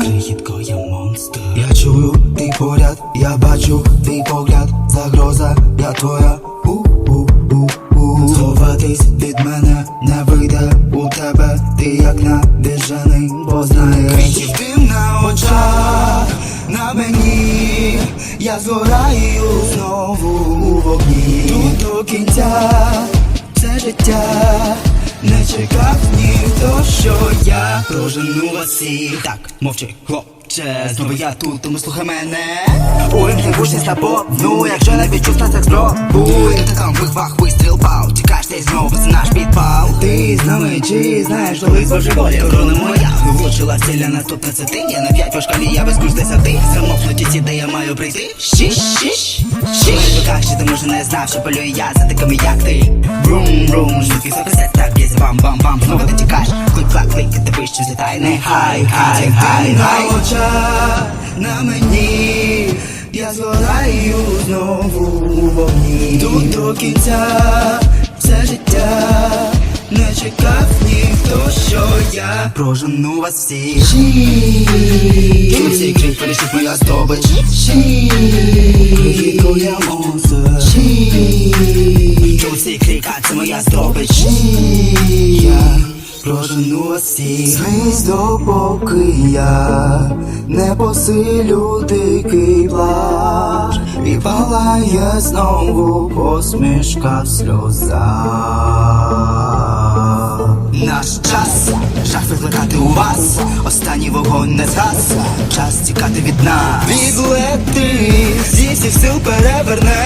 Крихітко, я монстр. Я чую, ти поряд, я бачу твій погляд Загроза, я твоя. У-у-у-у. Сховатись від мене не вийде у тебе Ти як навіжений, бо знаєш. Крихів дим на очах, на мені. Я згораю знову у вогні. Тут до кінця це життя не чекав ніхто, що я прожену вас всіх Так, мовчи, хлопче, знову я тут, тому слухай мене. Увімкни гучність на повну, якщо не відчув так спробуй Ти там вихвах, вистріл, пау, тікаєш ти знову, це наш підпал. Ти з нами, чи знаєш, коли божеволі, корона моя? Влучила ціля, наступна це ти, я на п'ять по я без курс десяти. Замовкнуті ті, де я маю прийти? Щіш, щіш, щіш Руках, що ти може не знав, що полюю я за такими, як ти. Брум, брум, жінки клик і ти Не хай, хай, хай, хай На очах, на мені. Я згораю знову у вогні Тут до кінця все життя Не чекав ніхто, що я Прожену вас всіх. Кину всі крик, моя здобич. Крихітко я монстр Чув всі крик, а це моя здобич. Я прожену вас допоки я не посилю дикий плач. І палає знову посмішка в сльозах. Наш час, жах викликати у вас Останній вогонь не згас. Час тікати від нас. Відлети Зі всіх сил перевернемо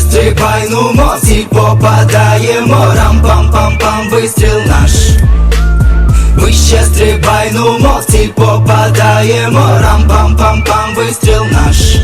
стрибай, ну мозі попадаємо. Рам-пам-пам-пам, вистріл наш. Вище стрибай, ну мовці попадаємо. Рам-пам-пам-пам, вистріл наш